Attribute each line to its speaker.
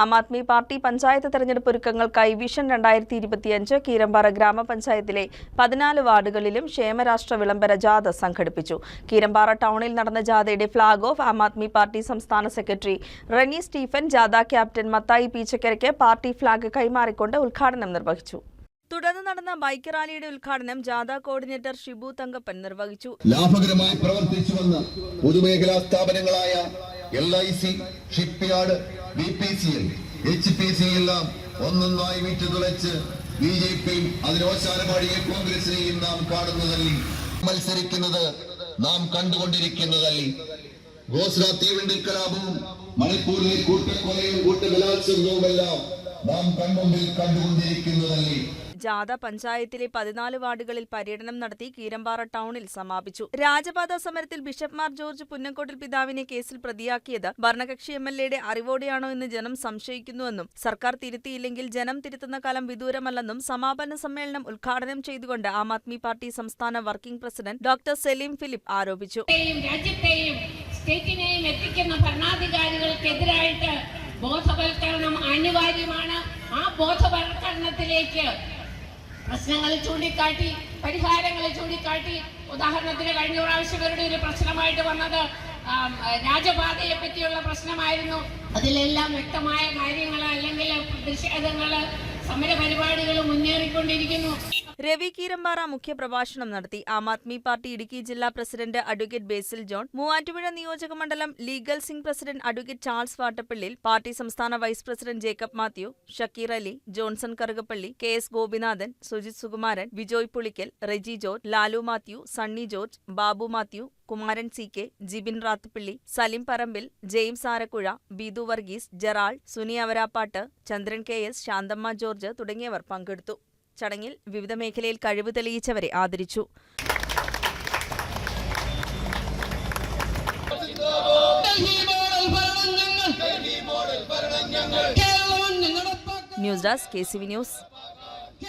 Speaker 1: ആം Aadmi party panchayat തെരഞ്ഞെടുപ്പ് ഒരുക്കങ്ങൾക്കായി vision രണ്ടായിരത്തി ഇരുപത്തിയഞ്ച് കീരമ്പാറ ഗ്രാമപഞ്ചായത്തിലെ പതിനാല് വാർഡുകളിലും ക്ഷേമരാഷ്ട്ര വിളംബര ജാഥ സംഘടിപ്പിച്ചു. കീരമ്പാറ ടൗണിൽ നടന്ന ജാഥയുടെ flag off Aam Aadmi Party സംസ്ഥാന സെക്രട്ടറി റെനി സ്റ്റീഫൻ ജാഥ ക്യാപ്റ്റൻ മത്തായി പീച്ചക്കരയ്ക്ക് പാർട്ടി ഫ്ളാഗ് കൈമാറിക്കൊണ്ട് ഉദ്ഘാടനം നിർവഹിച്ചു. തുടർന്ന് നടന്ന ബൈക്ക് റാലിയുടെ ഉദ്ഘാടനം ജാഥ കോർഡിനേറ്റർ ഷിബു തങ്കപ്പൻ നിർവഹിച്ചു.
Speaker 2: ലാഭകരമായി പ്രവർത്തിച്ചു വന്ന പൊതുമേഖലാ സ്ഥാപനങ്ങളായ L I C shipyard B P C L H P C എല്ലാം ഒന്നൊന്നായി വിറ്റു തുളച്ച് ബി ജെ പിയും അതിനോശാനമാടിയ കോൺഗ്രസിനെയും നാം കാണുന്നതല്ലേ. മത്സരിക്കുന്നത് നാം കണ്ടുകൊണ്ടിരിക്കുന്നതല്ലേ. ഗോസ്ര തീവണ്ടി കലാപവും മണിപ്പൂരിലെ കൂട്ടക്കൊലയും കൂട്ടബലാത്സംഗവുമെല്ലാം നാം കൺമുമ്പിൽ കണ്ടുകൊണ്ടിരിക്കുന്നതല്ലേ.
Speaker 1: ജാഥ പഞ്ചായത്തിലെ പതിനാല് വാർഡുകളിൽ പര്യടനം നടത്തി കീരമ്പാറ ടൗണിൽ സമാപിച്ചു. രാജപാത സമരത്തിൽ ബിഷപ്പ് മാർ ജോർജ് പുന്നക്കോട്ടിൽ പിതാവിനെ കേസിൽ പ്രതിയാക്കിയത് ഭരണകക്ഷി എം എൽ എയുടെ അറിവോടെയാണോ എന്ന് ജനം സംശയിക്കുന്നുവെന്നും സർക്കാർ തിരുത്തിയില്ലെങ്കിൽ ജനം തിരുത്തുന്ന കാലം വിദൂരമല്ലെന്നും സമാപന സമ്മേളനം ഉദ്ഘാടനം ചെയ്തുകൊണ്ട് ആം ആദ്മി പാർട്ടി സംസ്ഥാന working president doctor Saleem Philip ആരോപിച്ചു.
Speaker 3: സ്റ്റേറ്റിനെയും എത്തിക്കുന്ന ബോധവൽക്കരണം അനിവാര്യമാണ്. ആ ബോധവൽക്കരണത്തിലേക്ക് പ്രശ്നങ്ങൾ ചൂണ്ടിക്കാട്ടി പരിഹാരങ്ങൾ ചൂണ്ടിക്കാട്ടി. ഉദാഹരണത്തിന് കഴിഞ്ഞ പ്രാവശ്യം ഒരു പ്രശ്നമായിട്ട് വന്നത് രാജപാതയെ പറ്റിയുള്ള പ്രശ്നമായിരുന്നു. അതിലെല്ലാം വ്യക്തമായ കാര്യങ്ങൾ അല്ലെങ്കിൽ പ്രതിഷേധങ്ങൾ സമരപരിപാടികൾ മുന്നേറിക്കൊണ്ടിരിക്കുന്നു.
Speaker 1: രവി കീരമ്പാറ മുഖ്യപ്രഭാഷണം നടത്തി. ആം ആദ്മി പാർട്ടി ഇടുക്കി ജില്ലാ പ്രസിഡന്റ് അഡ്വക്കേറ്റ് ബേസിൽ ജോൺ മൂവാറ്റുപുഴ നിയോജക മണ്ഡലം ലീഗൽ സിംഗ് പ്രസിഡന്റ് അഡ്വക്കേറ്റ് ചാൾസ് വാട്ടപ്പള്ളിയിൽ പാർട്ടി സംസ്ഥാന vice president Jacob Mathew Shakeer Ali Johnson Karukappally K S Gopinathan Sujith Sukumaran Vijoy Pulickal Reji George Lalu Mathew Sunny George Babu Mathew Kumaran C K Jibin Rathupilly Salim Parambil James Arakuzha Beethu Varghese Jerald Suni Avarappattu Chandran K S Shanthamma George തുടങ്ങിയവർ പങ്കെടുത്തു. ചടങ്ങിൽ വിവിധ മേഖലയിൽ കഴിവ് തെളിയിച്ചവരെ ആദരിച്ചു. News desk K C V news.